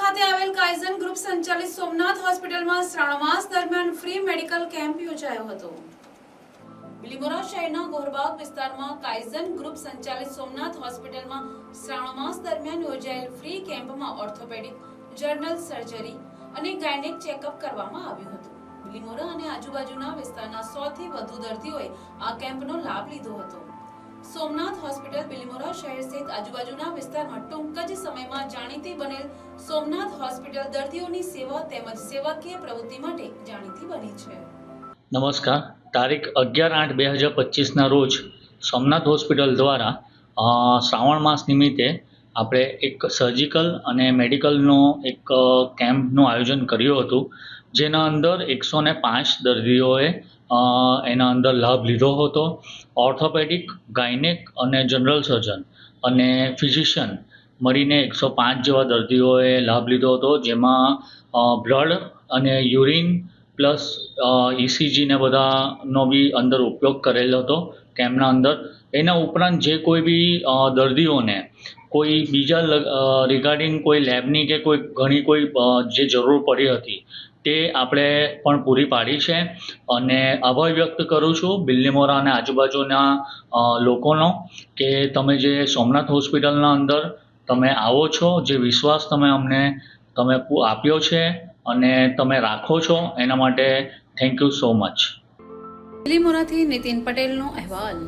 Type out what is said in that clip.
ખાતે આવેલ Kaizen group સંચાલિત સોમનાથ હોસ્પિટલમાં શ્રાવણ માસ દરમિયાન ફ્રી મેડિકલ કેમ્પ યોજાયો હતો. બિલીમોરા શહેરના ગોરબાગ વિસ્તારમાં કાઇઝન ગ્રુપ સંચાલિત સોમનાથ હોસ્પિટલમાં શ્રાવણ માસ દરમિયાન યોજાયેલ ફ્રી કેમ્પમાં ઓર્થોપેડિક જનરલ સર્જરી અને ગાયનેક ચેકઅપ કરવામાં આવ્યું હતું. બિલીમોરા અને આજુબાજુના વિસ્તારના 100 થી વધુ દર્દીઓએ આ કેમ્પનો લાભ લીધો હતો. સોમનાથ હોસ્પિટલ બિલીમોરા શહેર સહિત આજુબાજુના વિસ્તારમાં ટૂંક જ સમયમાં જાણીતી બનેલ સોમનાથ હોસ્પિટલ દર્દીઓની સેવા તેમજ સેવાકીય પ્રવૃત્તિ માટે જાણીતી બની છે. નમસ્કાર. તારીખ અગિયાર આઠ બે હજાર પચીસના રોજ સોમનાથ હોસ્પિટલ દ્વારા શ્રાવણ માસ નિમિત્તે આપણે એક સર્જિકલ અને મેડિકલનો એક કેમ્પનું આયોજન કર્યું હતું, જેના અંદર એકસો ને પાંચ દર્દીઓએ એના અંદર લાભ લીધો હતો. ઓર્થોપેડિક ગાયનેક અને જનરલ સર્જન અને ફિઝિશિયન મળીને એકસો પાંચ જેવા દર્દીઓએ લાભ લીધો હતો, જેમાં બ્લડ અને યુરિન પ્લસ ઇસીજીને બધાનો બી અંદર ઉપયોગ કરેલો હતો કેમ્પના અંદર. એના ઉપરાંત જે કોઈ બી દર્દીઓને કોઈ બીજા રિગાર્ડિંગ કોઈ લેબની કે કોઈ ઘણી કોઈ જે જરૂર પડી હતી, તે આપણે પણ પૂરી પાડી છે. અને આભાર વ્યક્ત કરું છું બિલ્લીમોરા અને આજુબાજુના લોકોનો કે તમે જે સોમનાથ હોસ્પિટલના અંદર તમે આવો છો, જે વિશ્વાસ તમે અમને તમે આપ્યો છે અને તમે રાખો છો, એના માટે થેન્ક યુ સો મચ બિલીમોરાથી નીતિન પટેલનો અહેવાલ.